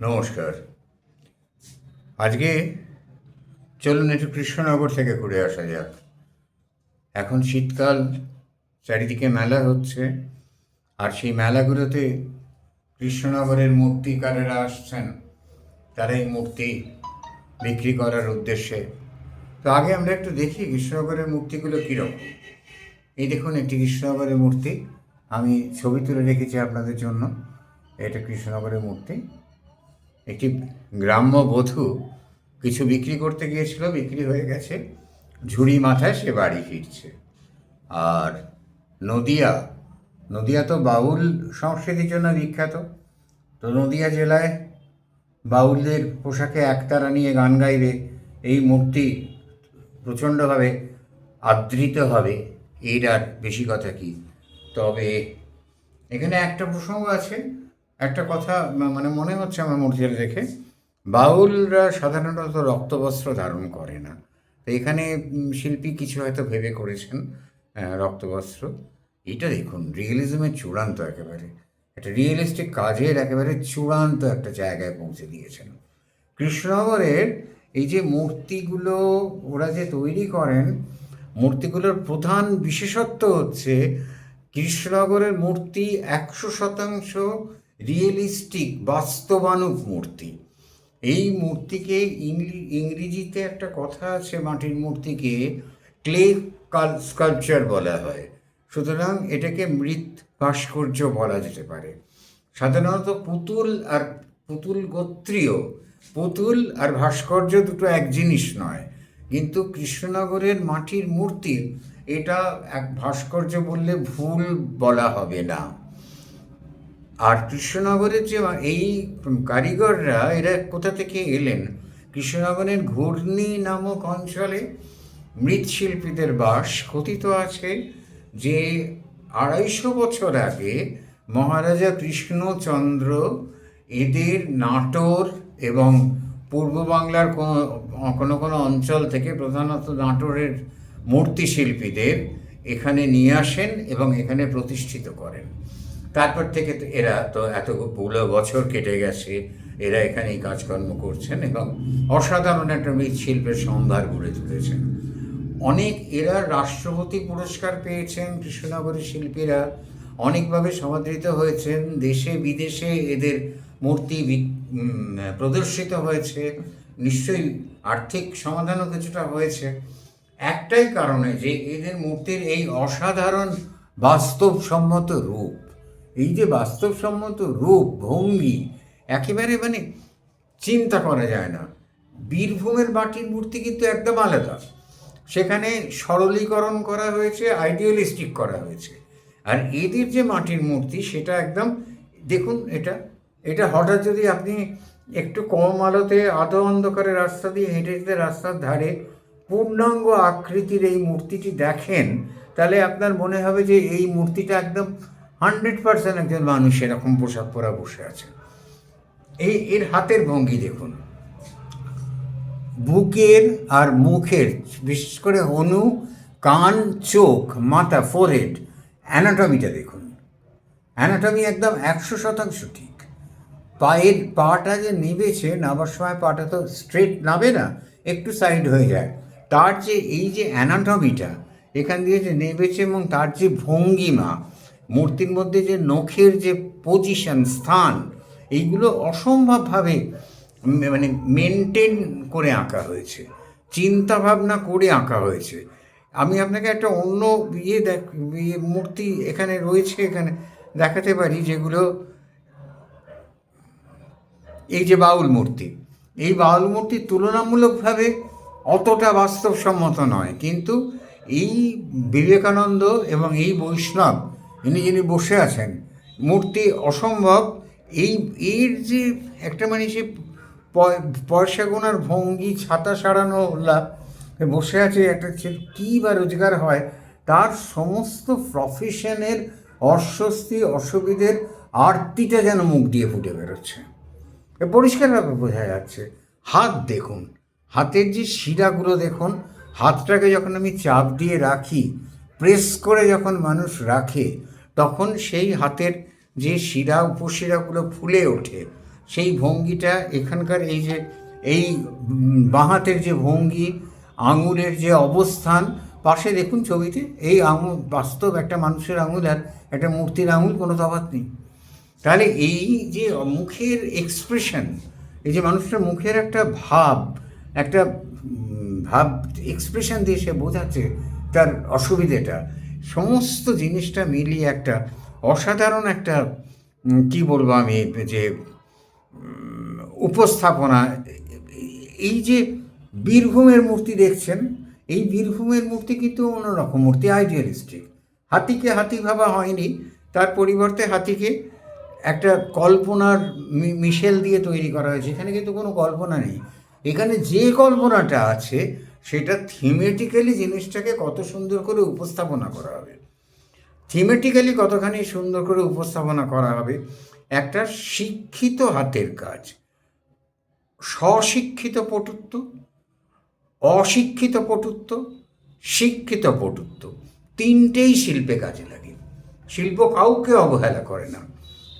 নমস্কার। আজকে চলুন একটু কৃষ্ণনগর থেকে ঘুরে আসা যাক। এখন শীতকাল, চারিদিকে মেলা হচ্ছে, আর সেই মেলাগুলোতে কৃষ্ণনগরের মূর্তিকারেরা আসছেন, তারা এই মূর্তি বিক্রি করার উদ্দেশ্যে। তো আগে আমরা একটু দেখি কৃষ্ণনগরের মূর্তিগুলো কীরকম। এই দেখুন একটি কৃষ্ণনগরের মূর্তি, আমি ছবি তুলে রেখেছি আপনাদের জন্য। এটা কৃষ্ণনগরের মূর্তি। একটি গ্রাম্য বধূ কিছু বিক্রি করতে গিয়েছিল, বিক্রি হয়ে গেছে। ঝুড়ি মাথায় সে বাড়ি ফিরছে। আর নদিয়া নদিয়া তো বাউল সংস্কৃতির জন্য বিখ্যাত। তো নদিয়া জেলায় বাউলদের পোশাকে একতারা নিয়ে গান গাইবে, এই মূর্তি প্রচণ্ডভাবে আদৃত হবে, এর আর বেশি কথা কি? তবে এখানে একটা প্রসঙ্গ আছে। একটা কথা মানে মনে হচ্ছে আমার মূর্তিটা দেখে, বাউলরা সাধারণত রক্তবস্ত্র ধারণ করে না। তো এখানে শিল্পী কিছু হয়তো ভেবে করেছেন রক্তবস্ত্র। এটা দেখুন, রিয়েলিজমের চূড়ান্ত একেবারে। একটা রিয়েলিস্টিক কাজের একেবারে চূড়ান্ত একটা জায়গায় পৌঁছে দিয়েছেন। কৃষ্ণনগরের এই যে মূর্তিগুলো ওরা যে তৈরি করেন, মূর্তিগুলোর প্রধান বিশেষত্ব হচ্ছে কৃষ্ণনগরের মূর্তি একশো শতাংশ রিয়েলিস্টিক বাস্তবানুক মূর্তি। এই মূর্তিকে ইংরেজিতে একটা কথা আছে মাটির মূর্তিকে ক্লে স্কাল্পচার বলা হয়। সুতরাং এটাকে মৃৎ ভাস্কর্য বলা যেতে পারে। সাধারণত পুতুল আর পুতুল গোত্রীয়, পুতুল আর ভাস্কর্য দুটো এক জিনিস নয়। কিন্তু কৃষ্ণনগরের মাটির মূর্তি, এটা এক ভাস্কর্য বললে ভুল বলা হবে না। আর কৃষ্ণনগরের যে এই কারিগররা, এরা কোথা থেকে এলেন? কৃষ্ণনগরের ঘূর্ণি নামক অঞ্চলে মৃৎশিল্পীদের বাস কথিত আছে যে আড়াইশো বছর আগে মহারাজা কৃষ্ণচন্দ্র এদের নাটোর এবং পূর্ব বাংলার কোনো কোনো অঞ্চল থেকে প্রধানত নাটোরের মূর্তিশিল্পীদের এখানে নিয়ে আসেন এবং এখানে প্রতিষ্ঠিত করেন। তারপর থেকে এরা তো এতগুলো বছর কেটে গেছে, এরা এখানেই কাজকর্ম করছেন এবং অসাধারণ একটা মৃৎশিল্পের সম্ভার গড়ে তুলেছেন। অনেক এরা রাষ্ট্রপতি পুরস্কার পেয়েছেন কৃষ্ণনগরের শিল্পীরা, অনেকভাবে সমাদৃত হয়েছেন, দেশে বিদেশে এদের মূর্তি প্রদর্শিত হয়েছে, নিশ্চয়ই আর্থিক সমাধানও কিছুটা হয়েছে। একটাই কারণে যে এদের মূর্তির এই অসাধারণ বাস্তবসম্মত রূপ এই যে বাস্তবসম্মত রূপ, ভঙ্গি, একেবারে মানে চিন্তা করা যায় না। বীরভূমের মাটির মূর্তি কিন্তু একদম আলাদা। সেখানে সরলীকরণ করা হয়েছে আইডিয়ালিস্টিক করা হয়েছে। আর এদের যে মাটির মূর্তি, সেটা একদম, দেখুন এটা এটা হঠাৎ যদি আপনি একটু কম আলোতে আধো অন্ধকারে রাস্তা দিয়ে হেঁটে যেতে রাস্তার ধারে পূর্ণাঙ্গ আকৃতির এই মূর্তিটি দেখেন, তাহলে আপনার মনে হবে যে এই মূর্তিটা একদম হান্ড্রেড পার্সেন্ট একজন মানুষ এরকম পোশাক পরা বসে আছে। এই, এর হাতের ভঙ্গি দেখুন। বুকের আর মুখের, বিশেষ করে অনু, কান, চোখ, মাথা ফোরহেড অ্যানাটমিটা দেখুন। অ্যানাটমি একদম একশো শতাংশ ঠিক। পায়ের পাটা যে নেবেছে নাবার সময় পাটা তো স্ট্রেট নাবে না, একটু সাইড হয়ে যায়। তার যে এই যে অ্যানাটমিটা এখান দিয়ে যে নেবেছে এবং তার যে ভঙ্গিমা মূর্তির মধ্যে যে নখের যে পজিশন স্থান, এইগুলো অসম্ভবভাবে মানে মেনটেন করে আঁকা হয়েছে। চিন্তা ভাবনা করে আঁকা হয়েছে। আমি আপনাকে একটা অন্য ইয়ে দেখ ইয়ে মূর্তি এখানে রয়েছে, এখানে দেখাতে পারি, যেগুলো এই যে বাউল মূর্তি। এই বাউল মূর্তি তুলনামূলকভাবে অতটা বাস্তবসম্মত নয়, কিন্তু এই বিবেকানন্দ এবং এই বৈষ্ণব ইনি যিনি বসে আছেন, মূর্তি অসম্ভব। এই, এর যে একটা মানে সে পয়- পয়সা গোনার ভঙ্গি, ছাতা সারানো লাভ বসে আছে, একটা ছে- কী বা রোজগার হয়, তার সমস্ত প্রফেশনের অস্বস্তি, অসুবিধের আরতিটা যেন মুখ দিয়ে ফুটে বেরোচ্ছে। পরিষ্কারভাবে বোঝা যাচ্ছে। হাত দেখুন, হাতের যে শিরাগুলো দেখুন, হাতটাকে যখন আমি চাপ দিয়ে রাখি, প্রেস করে যখন মানুষ রাখে তখন সেই হাতের যে শিরা, উপশিরাগুলো ফুলে ওঠে, সেই ভঙ্গিটা এখানকার এই যে, এই বাঁহাতের যে ভঙ্গি, আঙুলের যে অবস্থান, পাশে দেখুন ছবিতে, এই আঙুল বাস্তব একটা মানুষের আঙুল আর একটা মূর্তির আঙুল, কোনো তফাৎ নেই। তাহলে এই যে মুখের এক্সপ্রেশন এই যে মানুষটার মুখের একটা ভাব একটা ভাব এক্সপ্রেশন দিয়ে সে বোঝাচ্ছে তার অসুবিধেটা। সমস্ত জিনিসটা মিলিয়ে একটা অসাধারণ একটা কি বলব আমি, যে উপস্থাপনা। এই যে বীরভূমের মূর্তি দেখছেন, এই বীরভূমের মূর্তি কিন্তু অন্যরকম মূর্তি আইডিয়ালিস্টিক হাতিকে হাতি ভাবা হয়নি, তার পরিবর্তে হাতিকে একটা কল্পনার মিশেল দিয়ে তৈরি করা হয়েছে। এখানে কিন্তু কোনো কল্পনা নেই। এখানে যে কল্পনাটা আছে সেটা থিমেটিক্যালি জিনিসটাকে কত সুন্দর করে উপস্থাপনা করা হবে। থিমেটিক্যালি কতখানি সুন্দর করে উপস্থাপনা করা হবে, একটা শিক্ষিত হাতের কাজ। স্বশিক্ষিত পটুত্ব, অশিক্ষিত পটুত্ব, শিক্ষিত পটুত্ব। তিনটেই শিল্পে কাজে লাগে। শিল্প কাউকে অবহেলা করে না।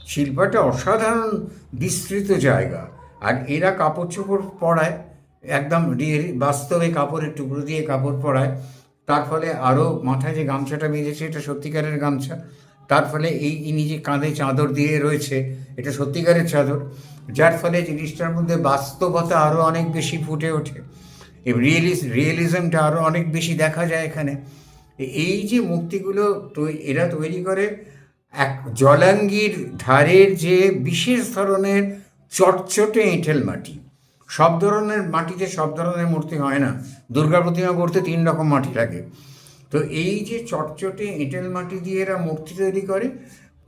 শিল্পটা অসাধারণ বিস্তৃত জায়গা। আর এরা কাপড় চোপড় পরায় একদম রিয়েলি বাস্তবে কাপড়ের টুকরো দিয়ে কাপড় পরায়। তার ফলে আরও মাথায় যে গামছাটা বেঁধেছে, এটা সত্যিকারের গামছা। তার ফলে এই ইনি যে কাঁধে চাদর দিয়ে রয়েছে, এটা সত্যিকারের চাদর। যার ফলে জিনিসটার মধ্যে বাস্তবতা আরও অনেক বেশি ফুটে ওঠে। রিয়েলিস রিয়েলিজমটা আরও অনেক বেশি দেখা যায় এখানে। এই যে মূর্তিগুলো এরা তৈরি করে, এক জলাঙ্গির ধারের যে বিশেষ ধরনের চটচটে এঁটেল মাটি। সব ধরনের মাটিতে সব ধরনের মূর্তি হয় না। দুর্গা প্রতিমা করতে তিন রকম মাটি লাগে। তো এই যে চটচটে এঁটেল মাটি দিয়ে এরা মূর্তি তৈরি করে,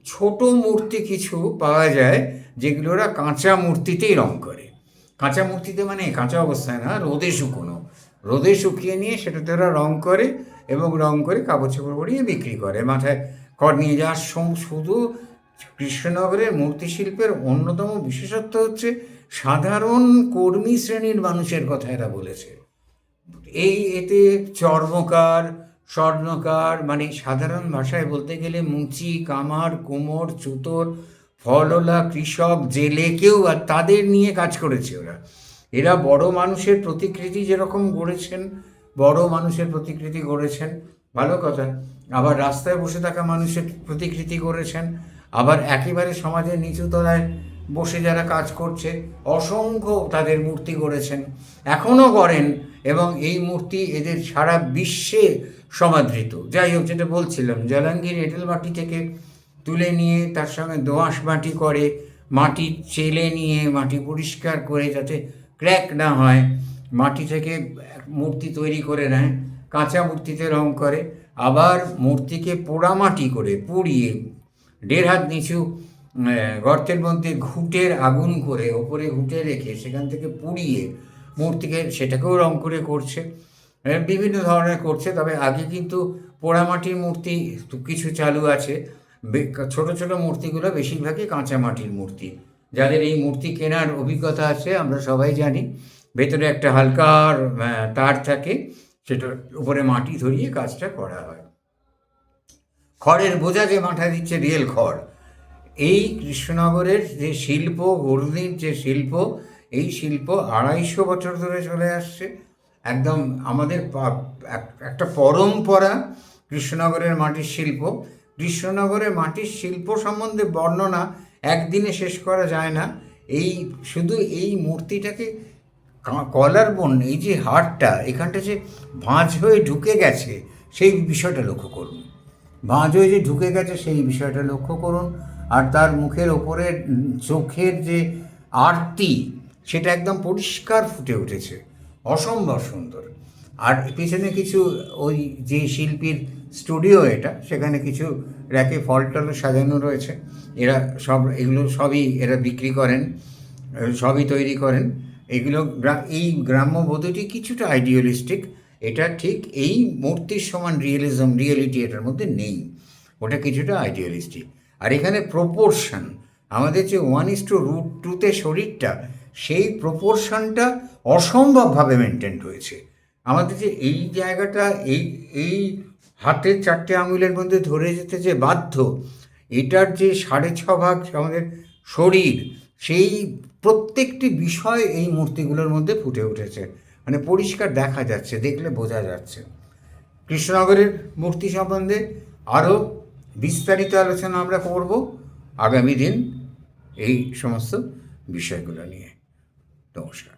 ছোট মূর্তি কিছু পাওয়া যায় যেগুলো ওরা কাঁচা মূর্তিতেই রং করে। কাঁচা মূর্তিতে মানে কাঁচা অবস্থায় না, রোদে শুকনো। রোদে শুকিয়ে নিয়ে সেটাতে ওরা রং করে এবং রং করে কাপড় চোপড় পরিয়ে বিক্রি করে। মাথায় কর নিয়ে যাওয়ার শুধু কৃষ্ণনগরের মূর্তিশিল্পের অন্যতম বিশেষত্ব হচ্ছে সাধারণ কর্মী শ্রেণির মানুষের কথা এরা বলেছে। এই এতে চর্মকার, স্বর্ণকার মানে সাধারণ ভাষায় বলতে গেলে মুচি, কামার, কুমোর, চুতর ফলওলা কৃষক, জেলে কেউ আর তাদের নিয়ে কাজ করেছে ওরা। এরা বড় মানুষের প্রতিকৃতি যেরকম গড়েছেন, বড় মানুষের প্রতিকৃতি গড়েছেন, ভালো কথা। আবার রাস্তায় বসে থাকা মানুষের প্রতিকৃতি করেছেন আবার একেবারে সমাজের নিচু তলায় বসে যারা কাজ করছে অসংখ্য তাদের মূর্তি গড়েছেন, এখনও করেন এবং এই মূর্তি এদের সারা বিশ্বে সমাদৃত। যাই হোক, যেটা বলছিলাম, জালাঙ্গীর এঁটেল মাটি থেকে তুলে নিয়ে তার সঙ্গে দোআঁশ মাটি করে, মাটি চেলে নিয়ে মাটি পরিষ্কার করে যাতে ক্র্যাক না হয়, মাটি থেকে মূর্তি তৈরি করে নেয়, কাঁচা মূর্তিতে রং করে, আবার মূর্তিকে পোড়ামাটি করে পুড়িয়ে, দেড় হাত নিচু গর্তের মধ্যে ঘুঁটের আগুন করে, ওপরে ঘুঁটে রেখে সেখান থেকে পুড়িয়ে মূর্তিকে সেটাকেও রং করে করছে। বিভিন্ন ধরনের করছে, তবে আগে কিন্তু পোড়ামাটির মূর্তি কিছু চালু আছে। ছোট ছোট মূর্তিগুলো বেশিরভাগই কাঁচা মাটির মূর্তি। যাদের এই মূর্তি কেনার অভিজ্ঞতা আছে, আমরা সবাই জানি। ভেতরে একটা হালকা তার থাকে সেটার উপরে মাটি ধরিয়ে কাজটা করা হয়। খড়ের বোঝা যে মাথায় দিচ্ছে, রিয়েল খড়। এই কৃষ্ণনগরের যে শিল্প হরদির যে শিল্প, এই শিল্প আড়াইশো বছর ধরে চলে আসছে। একদম আমাদের এক- একটা পরম্পরা কৃষ্ণনগরের মাটির শিল্প। কৃষ্ণনগরের মাটির শিল্প সম্বন্ধে বর্ণনা একদিনে শেষ করা যায় না। এই, শুধু এই মূর্তিটাকে কলার বোন, এই যে হাড়টা এখানটা যে ভাঁজ হয়ে ঢুকে গেছে, সেই বিষয়টা লক্ষ্য করুন। ভাঁজ হয়ে যে ঢুকে গেছে, সেই বিষয়টা লক্ষ্য করুন। আর তার মুখের ওপরের উম, চোখের যে আরতি সেটা একদম পরিষ্কার ফুটে উঠেছে। অসম্ভব সুন্দর। আর পিছনে কিছু ওই যে শিল্পীর স্টুডিও এটা সেখানে কিছু র্যাকে ফল টল সাজানো রয়েছে। এরা সব এগুলো সবই এরা বিক্রি করেন সবই তৈরি করেন। এগুলো এই গ্রাম্য বোধটি কিছুটা আইডিয়ালিস্টিক এটা ঠিক এই মূর্তির সমান রিয়েলিজম রিয়েলিটি এটার মধ্যে নেই। ওটা কিছুটা আইডিয়ালিস্টিক আর এখানে প্রপোর্শন আমাদের যে ওয়ান ইস টু রুট টুতে শরীরটা, সেই প্রপোর্শনটা অসম্ভবভাবে মেনটেন হয়েছে। আমাদের যে এই জায়গাটা, এই এই হাতের চারটে আঙুলের মধ্যে ধরে যেতে যে বাধ্য, এটার যে সাড়ে ছ ভাগ আমাদের শরীর, সেই প্রত্যেকটি বিষয় এই মূর্তিগুলোর মধ্যে ফুটে উঠেছে। মানে পরিষ্কার দেখা যাচ্ছে, দেখলে বোঝা যাচ্ছে। কৃষ্ণনগরের মূর্তি সম্বন্ধে আরও বিস্তারিত আলোচনা আমরা করব আগামী দিন এই সমস্ত বিষয়গুলো নিয়ে। নমস্কার।